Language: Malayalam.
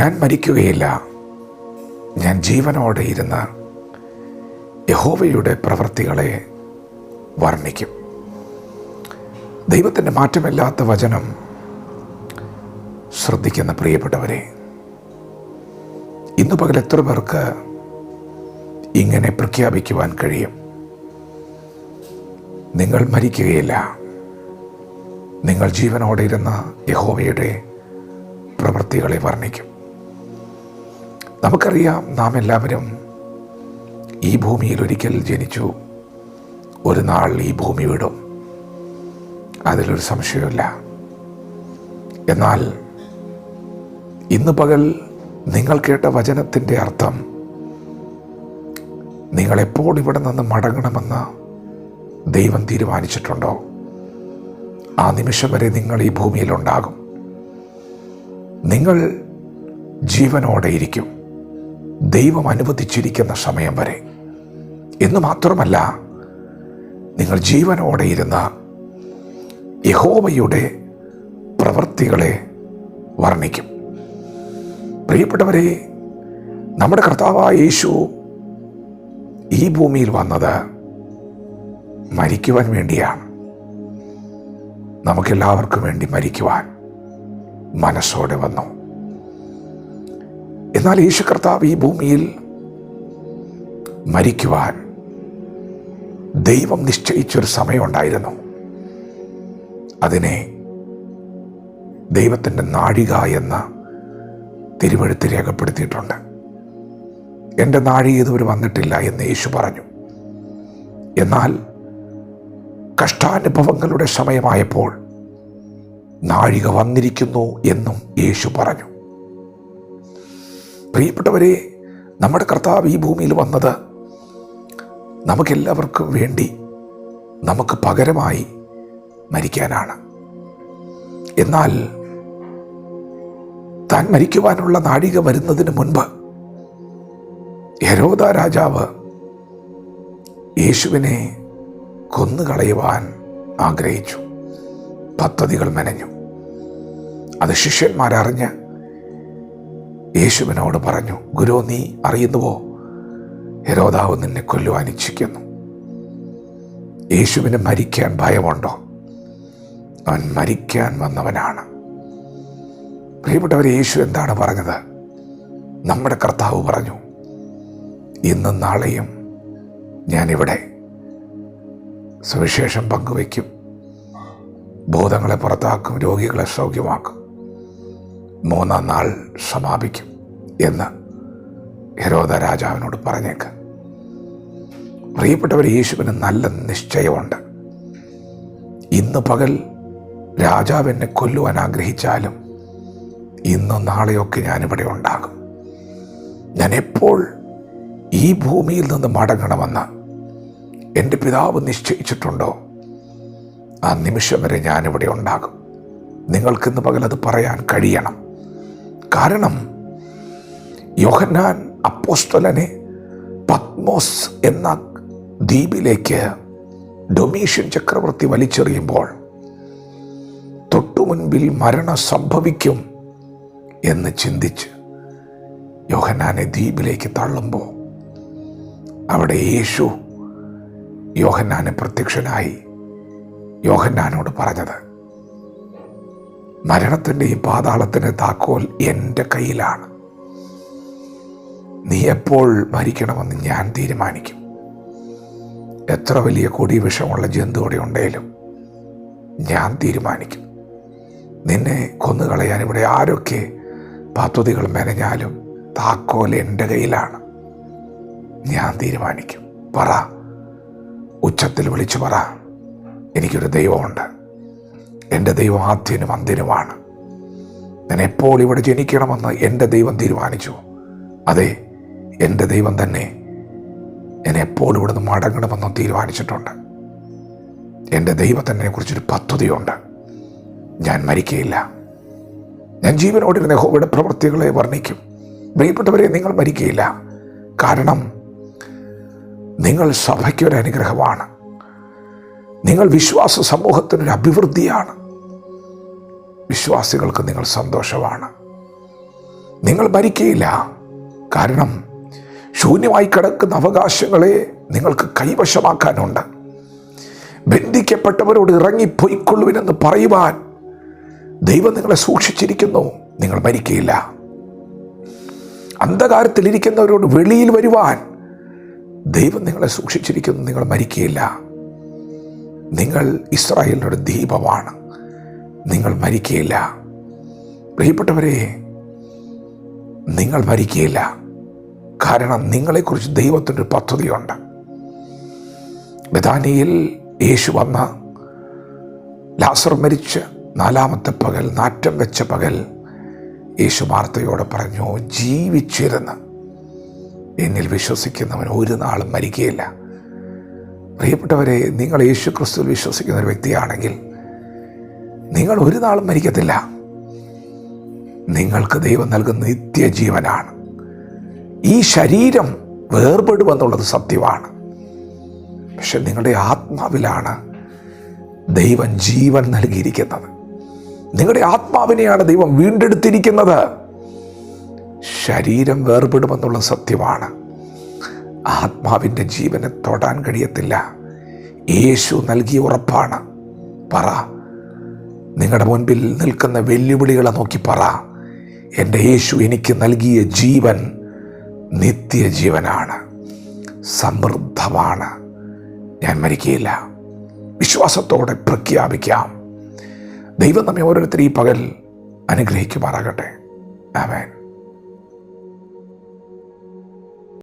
ഞാൻ മരിക്കുകയില്ല. ഞാൻ ജീവനോടെ ഇരുന്ന് യഹോവയുടെ പ്രവൃത്തികളെ വർണിക്കും. ദൈവത്തിന്റെ മാറ്റമില്ലാത്ത വചനം ശ്രദ്ധിക്കുന്ന പ്രിയപ്പെട്ടവരെ ഇന്ന് പകൽ എത്ര പേർക്ക് ഇങ്ങനെ പ്രഖ്യാപിക്കുവാൻ കഴിയും? നിങ്ങൾ മരിക്കുകയില്ല. നിങ്ങൾ ജീവനോടെ ഇരുന്ന യഹോവയുടെ പ്രവൃത്തികളെ വർണിക്കും. നമുക്കറിയാം നാം എല്ലാവരും ഈ ഭൂമിയിൽ ഒരിക്കൽ ജനിച്ചു. ഒരു നാൾ ഈ ഭൂമി വിടും. അതിലൊരു സംശയമില്ല എന്നാൽ ഇന്ന് പകൽ നിങ്ങൾ കേട്ട വചനത്തിന്റെ അർത്ഥം നിങ്ങളെപ്പോൾ ഇവിടെ നിന്ന് മടങ്ങണമെന്ന് ദൈവം തീരുമാനിച്ചിട്ടുണ്ടോ? ആ നിമിഷം വരെ നിങ്ങൾ ഈ ഭൂമിയിലുണ്ടാകും നിങ്ങൾ ജീവനോടെ ഇരിക്കും. ദൈവം അനുവദിച്ചിരിക്കുന്ന സമയം വരെ. എന്ന് മാത്രമല്ല നിങ്ങൾ ജീവനോടെ ഇരുന്ന യഹോവയുടെ പ്രവൃത്തികളെ വർണിക്കും. പ്രിയപ്പെട്ടവരെ നമ്മുടെ കർത്താവായ യേശു ഈ ഭൂമിയിൽ വന്നത് മരിക്കുവാൻ വേണ്ടിയാണ്. നമുക്കെല്ലാവർക്കും വേണ്ടി മരിക്കുവാൻ മനസ്സോടെ വന്നു. എന്നാൽ യേശു കർത്താവ് ഈ ഭൂമിയിൽ മരിക്കുവാൻ ദൈവം നിശ്ചയിച്ചൊരു സമയമുണ്ടായിരുന്നു. അതിനെ ദൈവത്തിന്റെ നാഴിക എന്ന തിരുവഴുത്ത് രേഖപ്പെടുത്തിയിട്ടുണ്ട്. എന്റെ നാഴിക ഇതുവരെ വന്നിട്ടില്ല എന്ന് യേശു പറഞ്ഞു. എന്നാൽ കഷ്ടാനുഭവങ്ങളുടെ സമയമായപ്പോൾ നാഴിക വന്നിരിക്കുന്നു എന്നും യേശു പറഞ്ഞു. പ്രിയപ്പെട്ടവരെ നമ്മുടെ കർത്താവ് ഈ ഭൂമിയിൽ വന്നത് നമുക്കെല്ലാവർക്കും വേണ്ടി നമുക്ക് പകരമായി മരിക്കാനാണ്. എന്നാൽ താൻ മരിക്കുവാനുള്ള നാഴിക വരുന്നതിന് മുൻപ് യരോദ രാജാവ് യേശുവിനെ കൊന്നുകളയുവാൻ ആഗ്രഹിച്ചു. പദ്ധതികൾ മെനഞ്ഞു. അത് ശിഷ്യന്മാരറിഞ്ഞ് യേശുവിനോട് പറഞ്ഞു ഗുരു നീ അറിയുന്നുവോ? ഹെരോദാവ് നിന്നെ കൊല്ലുവാൻ ഇച്ഛിക്കുന്നു. യേശുവിന് മരിക്കാൻ ഭയമുണ്ടോ? അവൻ മരിക്കാൻ വന്നവനാണ്. പ്രിയപ്പെട്ടവർ യേശു എന്താണ് പറഞ്ഞത്? നമ്മുടെ കർത്താവ് പറഞ്ഞു ഇന്നും നാളെയും ഞാനിവിടെ സുവിശേഷം പങ്കുവയ്ക്കും. ഭൂതങ്ങളെ പുറത്താക്കും രോഗികളെ സൗഖ്യമാക്കും. മൂന്നാം നാൾ സമാപിക്കും എന്ന് ഹെരോദ രാജാവിനോട് പറഞ്ഞേക്ക്. പ്രിയപ്പെട്ടവർ യേശുവിന് നല്ല നിശ്ചയമുണ്ട്. ഇന്ന് പകൽ രാജാവ് എന്നെ കൊല്ലുവാൻ ആഗ്രഹിച്ചാലും ഇന്നും നാളെയൊക്കെ ഞാനിവിടെ ഉണ്ടാകും. ഞാൻ എപ്പോൾ ഈ ഭൂമിയിൽ നിന്ന് മടങ്ങണമെന്ന് എന്റെ പിതാവ് നിശ്ചയിച്ചിട്ടുണ്ടോ? ആ നിമിഷം വരെ ഞാനിവിടെ ഉണ്ടാകും. നിങ്ങൾക്കിന്ന് പകൽ അത് പറയാൻ കഴിയണം. കാരണം യോഹന്നാൻ അപ്പോസ്തലനെ പത്മോസ് എന്ന ദ്വീപിലേക്ക് ഡൊമീഷ്യൻ ചക്രവർത്തി വലിച്ചെറിയുമ്പോൾ തൊട്ടു മുൻപിൽ മരണം സംഭവിക്കും എന്ന് ചിന്തിച്ച് യോഹന്നാനെ ദ്വീപിലേക്ക് തള്ളുമ്പോൾ അവിടെ യേശു യോഹന്നാന് പ്രത്യക്ഷനായി യോഹന്നാനോട് പറഞ്ഞത് മരണത്തിന്റെയും പാതാളത്തിന്റെ താക്കോൽ എന്റെ കയ്യിലാണ്. നീ എപ്പോൾ മരിക്കണമെന്ന് ഞാൻ തീരുമാനിക്കും. എത്ര വലിയ കൊടി വിഷമുള്ള ജന്തുവിടെ ഉണ്ടെങ്കിലും ഞാൻ തീരുമാനിക്കും. നിന്നെ കൊന്നുകളയാൻ ഇവിടെ ആരൊക്കെ പദ്ധതികൾ മെനഞ്ഞാലും താക്കോൽ എന്റെ കയ്യിലാണ്. ഞാൻ തീരുമാനിക്കും. പറ. ഉച്ചത്തിൽ വിളിച്ചു പറ. എനിക്കൊരു ദൈവമുണ്ട്. എന്റെ ദൈവം ആദ്യനും അന്തിനുമാണ് ഞാൻ എപ്പോൾ ഇവിടെ ജനിക്കണമെന്ന് എന്റെ ദൈവം തീരുമാനിച്ചു. അതെ എന്റെ ദൈവം തന്നെ ഞാൻ എപ്പോൾ ഇവിടുന്ന് മടങ്ങണമെന്നും തീരുമാനിച്ചിട്ടുണ്ട്. എന്റെ ദൈവത്തിനെ കുറിച്ചൊരു പദ്ധതിയുണ്ട്. ഞാൻ മരിക്കയില്ല. ഞാൻ ജീവനോടിരുന്ന ഹോവയുടെ പ്രവൃത്തികളെ വർണിക്കും. പ്രിയപ്പെട്ടവരെ നിങ്ങൾ മരിക്കയില്ല. കാരണം നിങ്ങൾ സഭയ്ക്കൊരു അനുഗ്രഹമാണ്. നിങ്ങൾ വിശ്വാസ സമൂഹത്തിനൊരു അഭിവൃദ്ധിയാണ്. വിശ്വാസികൾക്ക് നിങ്ങൾ സന്തോഷമാണ്. നിങ്ങൾ മരിക്കയില്ല. കാരണം ശൂന്യമായി കിടക്കുന്ന അവകാശങ്ങളെ നിങ്ങൾക്ക് കൈവശമാക്കാനുണ്ട്. ബന്ധിക്കപ്പെട്ടവരോട് ഇറങ്ങിപ്പോയിക്കൊള്ളുവിനെന്ന് പറയുവാൻ ദൈവം നിങ്ങളെ സൂക്ഷിച്ചിരിക്കുന്നു. നിങ്ങൾ മരിക്കയില്ല. അന്ധകാരത്തിലിരിക്കുന്നവരോട് വെളിയിൽ വരുവാൻ ദൈവം നിങ്ങളെ സൂക്ഷിച്ചിരിക്കുന്നു. നിങ്ങൾ മരിക്കയില്ല. നിങ്ങൾ ഇസ്രായേലിനൊരു ദീപമാണ്. നിങ്ങൾ മരിക്കുകയില്ല പ്രിയപ്പെട്ടവരെ നിങ്ങൾ മരിക്കുകയില്ല കാരണം നിങ്ങളെക്കുറിച്ച് ദൈവത്തിന്റെ ഒരു പദ്ധതിയുണ്ട്. ബദാനിയിൽ യേശു വന്ന ലാസർ മരിച്ച് നാലാമത്തെ പകൽ നാറ്റം വെച്ച പകൽ യേശു വാർത്തയോടെ പറഞ്ഞു ജീവിച്ചിരുന്ന് എന്നിൽ വിശ്വസിക്കുന്നവൻ ഒരു നാളും മരിക്കുകയില്ല പ്രിയപ്പെട്ടവരെ നിങ്ങൾ യേശു ക്രിസ്തുവിൽ വിശ്വസിക്കുന്ന ഒരു വ്യക്തിയാണെങ്കിൽ നിങ്ങൾ ഒരു നാളും മരിക്കത്തില്ല. നിങ്ങൾക്ക് ദൈവം നൽകുന്ന നിത്യജീവനാണ്. ഈ ശരീരം വേർപെടുമെന്നുള്ളത് സത്യമാണ്. പക്ഷെ നിങ്ങളുടെ ആത്മാവിലാണ് ദൈവം ജീവൻ നൽകിയിരിക്കുന്നത്. നിങ്ങളുടെ ആത്മാവിനെയാണ് ദൈവം വീണ്ടെടുത്തിരിക്കുന്നത്. ശരീരം വേർപെടുമെന്നുള്ള സത്യമാണ്. ആത്മാവിന്റെ ജീവനെ തൊടാൻ കഴിയത്തില്ല. യേശു നൽകിയ ഉറപ്പാണ്. പറ നിങ്ങളുടെ മുൻപിൽ നിൽക്കുന്ന വെല്ലുവിളികളെ നോക്കി പറ. എന്റെ യേശു എനിക്ക് നൽകിയ ജീവൻ നിത്യജീവനാണ്. സമൃദ്ധമാണ്. ഞാൻ മരിക്കുകയില്ല. വിശ്വാസത്തോടെ പ്രഖ്യാപിക്കാം. ദൈവം നമ്മെ ഓരോരുത്തരും ഈ പകൽ അനുഗ്രഹിക്കുമാറാകട്ടെ. ആമേൻ.